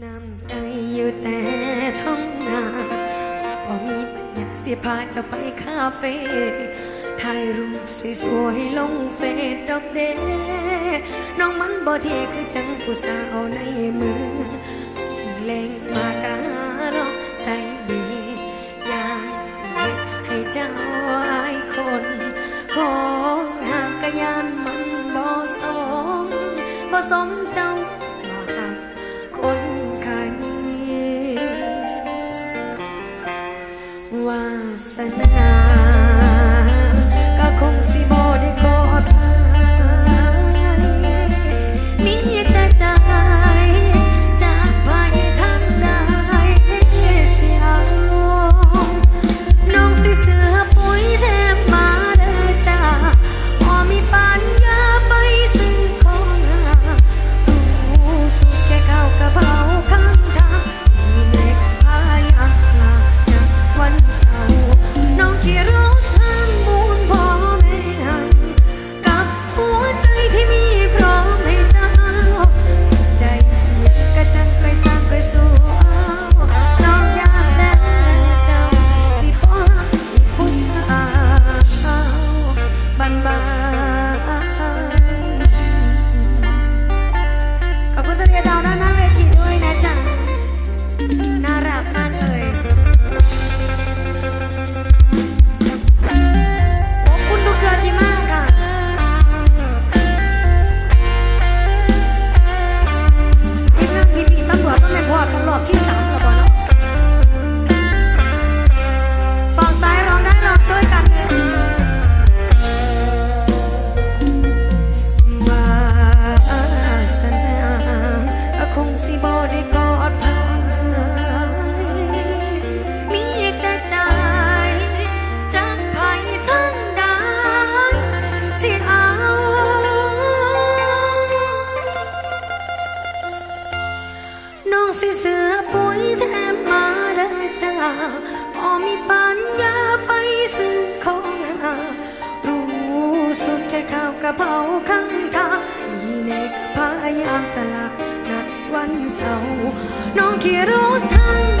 น้ำใจอยู่แต่ท้องนาพอมีปัญญาเสียพาจะไปคาเฟ่ถ่ายรูปสวยๆลงเฟซดอกเดน้องมันบ่เทคือจังผู้สาวในมือเล่งมากาลองใส่เดียามสียให้เจ้าอายคนของห่างกะยานมันบ่สมบ่สมเจ้า สนา กระเป๋าข้างทางมีเนกพายางตลาดนัดวันเสาร์น้องขี่รถทาง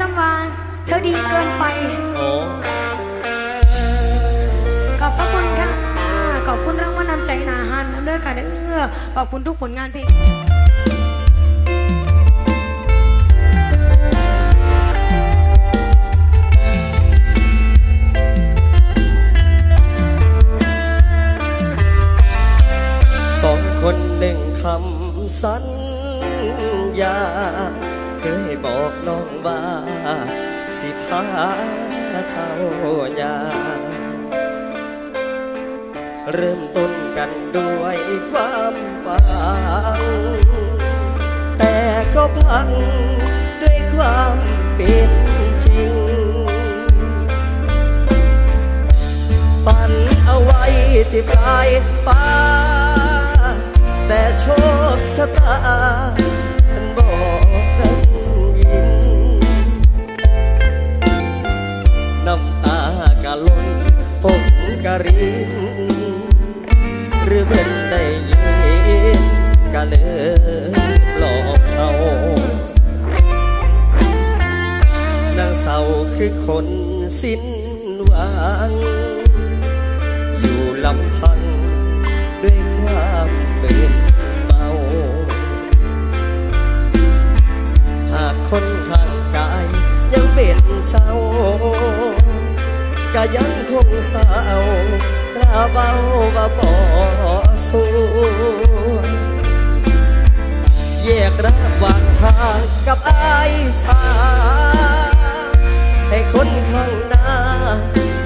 สัมวาเธอดีเกินไปอขอบพระคุณค่ะ ขอบคุณรางวัลนำใจนาฮันน้ำเลือค่ะเด้อขอบคุณทุกผลงานเพลงสองคนหนึ่งคำสัญญา เคยบอกน้องว่า สิพาเจ้ายา เริ่มต้นกันด้วยความฝันแต่ก็พังด้วยความเป็นจริงปันเอาไว้ที่ปลายฟ้าแต่โชคชะตามันบอก งคงเศร้ากล้าเบาว่าบ่สู้แยกระหว่างทางกับไอายสา ให้คนข้างหน้า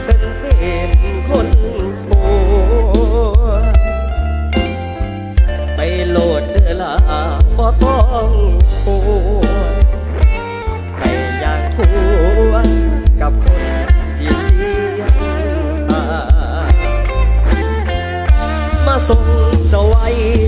เป็นเป็นคนโคไปโหลดเดลาบ่ต้องโมาส่งเจ้าไว้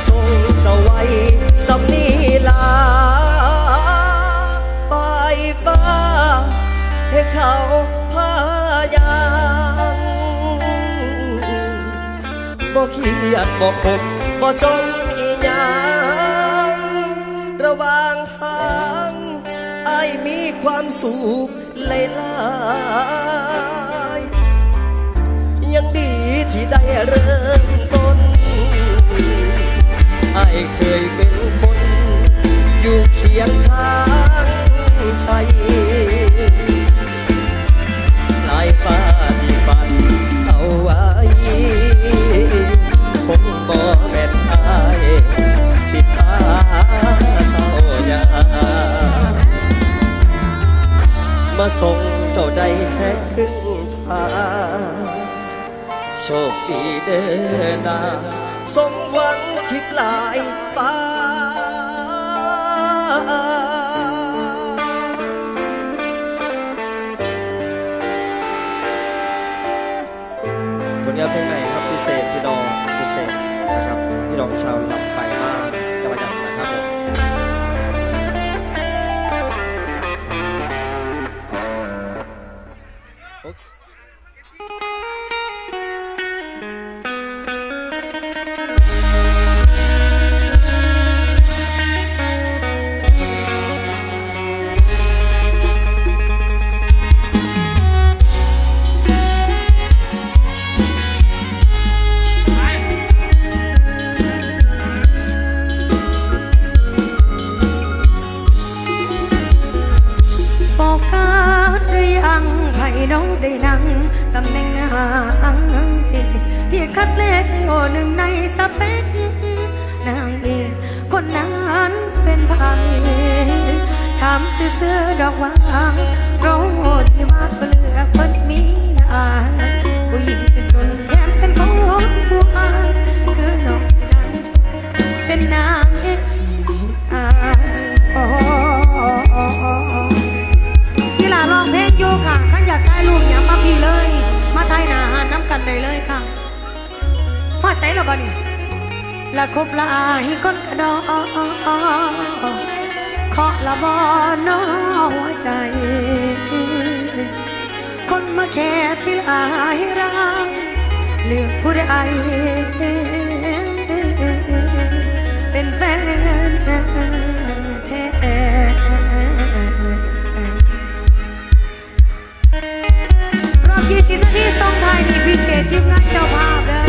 มาส่งเจ้าไว้สำนีลาไปบ้าให้เขาพายางบ่เครียดบ่คมบ่จนอีหยังระหว่างทางไอายมีความสุขหลายๆยังดีที่ได้เริ่มต้น ไอายเคยเป็นคน อยู่เคียงข้างชายลายฟ้าที่ฝันเอาไว้คงบ่แม่นอายสิพาเจ้ายามาส่งเจ้าได้แค่ครึ่งทางโชคดีเดินหนาสมหวัง ทิพย์ลายป้าผลงานเพลงไหนครับพิเศษพี่น้องพิเศษนะครับพี่น้องชาวลำไปมากจังหวัดยะลานะครับผมโอเค น้องได้นั่งตำแหน่งนางเอกที่คัดเลือกหนึ่งในสเปกนางเอกคนนั้นเป็นไผถามซื่อดอกว่าเราที่ว่าก็เลือกคนมีนาผู้หญิงจะจนแถมเป็นของผู้อายคือน้องสิได้เป็นนาง อดใส่ละบ่นี่ละคบละอายก้นกระดอเคาะละบ่อนอหัวใจ คนมาแค่พี่อายรักเลือกผู้ใดเป็นแฟนแท้20นาทีส่งไทยนี้พิเศษยิ่งานเจ้าภาพเด้อ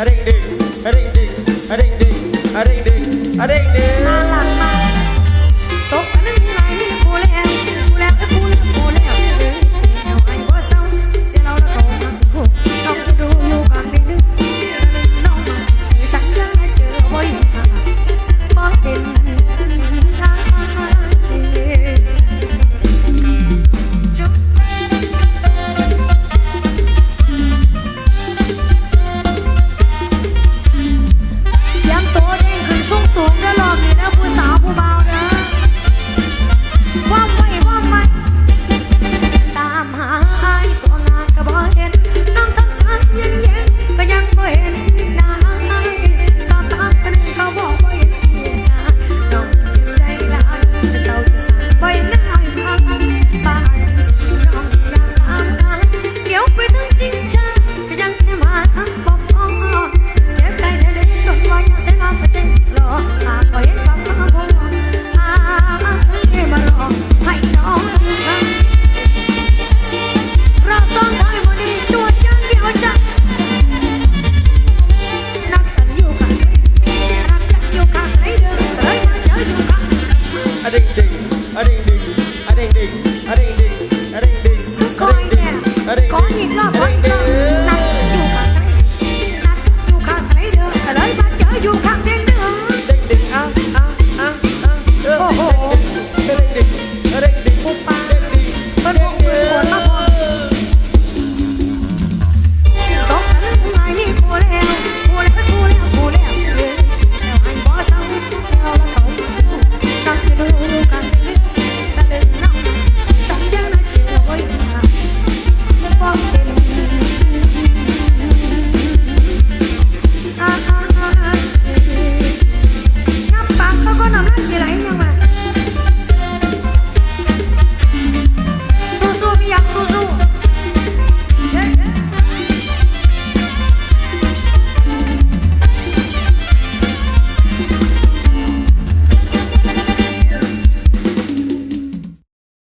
a ding ding, a ding ding, a ding ding, a.